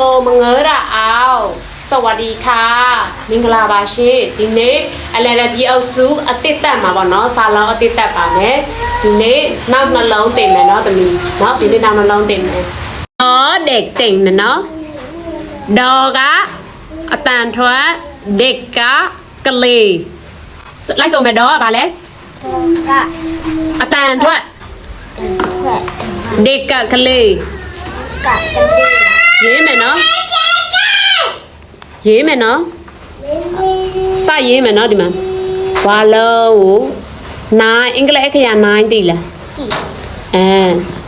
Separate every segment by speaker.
Speaker 1: โตมงเงอระอาวสวัสดีค่ะမင်္ဂလာပါရှင်ဒီနေ့အလရပြည်အုပ်စုအတစ်တက်မှာပေါ့နော်စာလောင်းအတစ်တက်ပါမယ်ဒီနေ့နောက်နှလုံးတင်မယ်နော်သမီးနော်ဒီနေ့နောက်နှလုံးတင်မယ်နော်เด็กတင်မယ်နော်ဒေါ်ကအတန်ထွက်เด็กကကလေးလိုက်ဆုံးမယ်ဒေါ်ကဘာလဲ
Speaker 2: က
Speaker 1: အတန်ထွက်
Speaker 2: ခွက်
Speaker 1: เด็กကကလေး
Speaker 2: ကတည်း
Speaker 1: ရေးမယ်နော်ရေးမယ်နော်စရေးမယ်နော်ဒီမှာဘာလို့ကို9အင်္ဂလိပ်အခရာ9သိလားအဲ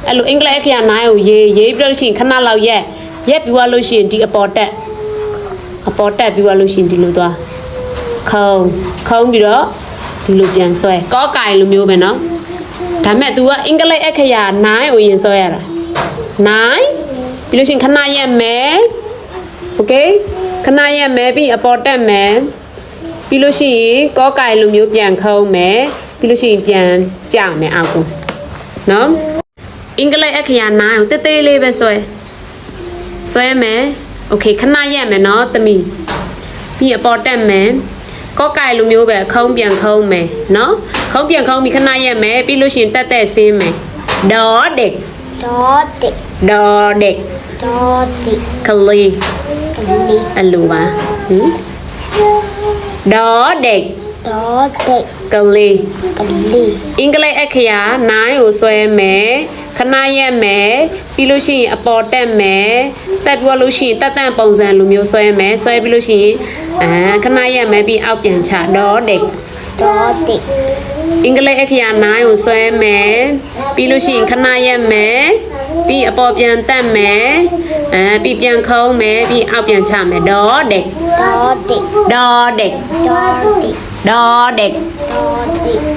Speaker 1: အဲ့လိုအင်္ဂလိပ်အခရာ9ကိုရေးရေးပြီးတော့ရှိရင်ခဏလောက်ရက်ရက်ပြီးသွားလို့ရှိရင်ဒီအပေါ်တက်အပေါ်တက်ပြီးသွားလို့ရှိရင်ဒီလိုသွားခုံခုံပြီးတော့ဒီလိုပြန်ဆွဲကောကင်လိုမျိုးပဲနော်ဒါမဲ့ तू ကအင်္ဂလိပ်အခရာ9ကိုရင်ဆွဲရတာ9 ပြီးလို့ရှိရင်ခဏရက်မယ်โอเคခဏရက်မယ်ပြီးအပေါ်တက်မယ် ပြီးလို့ရှိရင်ကောကင်လိုမျိုးပြန်ခုံးမယ်ပြီးလို့ရှိရင်ပြန်ကြမယ်အောက်ကိုနော်အင်္ဂလိပ်အခရာ9ကိုတေးသေးလေးပဲဆွဲဆွဲမယ်โอเคခဏရက်မယ်နော်သမီးပြီးအပေါ်တက်မယ်ကောကင်လိုမျိုးပဲခုံးပြန်ခုံးမယ်နော်ခုံးပြန်ခုံးပြီးခဏရက်မယ်ပြီးလို့ရှိရင်တက်တက်ဆင်းမယ်ဒေါ်ဒက်
Speaker 2: ဒေါ်တိ
Speaker 1: ဒေါ်ဒက်
Speaker 2: ဒေါ်တိ
Speaker 1: ကလေး
Speaker 2: ကလေး
Speaker 1: အလိုပါဟင်ဒေါ်ဒက်
Speaker 2: ဒေါ်တိ
Speaker 1: ကလေး
Speaker 2: ကလေး
Speaker 1: အင်္ဂလိပ်အခရာ9ကိုဆွဲမယ်ခဏရက်မယ်ပြီးလို့ရှိရင်အပေါ်တက်မယ်တက်ပြီးတော့လို့ရှိရင်တက်တန့်ပုံစံလိုမျိုးဆွဲမယ်ဆွဲပြီးလို့ရှိရင်အဲခဏရက်မယ်ပြီးအောက်ပြန်ချတော့ဒက်
Speaker 2: ဒေါ်တိ
Speaker 1: အင်္ဂလိပ်အခရာ9ကိုဆွဲမယ်ပြီးလို့ရှိရင်ခဏရက်မယ်ပြီးအပေါ်ပြန်တက်မယ်အဲပြီးပြန်ခုံးမယ်ပြီးအောက်ပြန်ချမယ်တော့ဒက်
Speaker 2: ဒေါ်တိ
Speaker 1: တော့ဒက်
Speaker 2: ဒေါ်တိ
Speaker 1: တော့ဒက်
Speaker 2: ဒေါ်တိ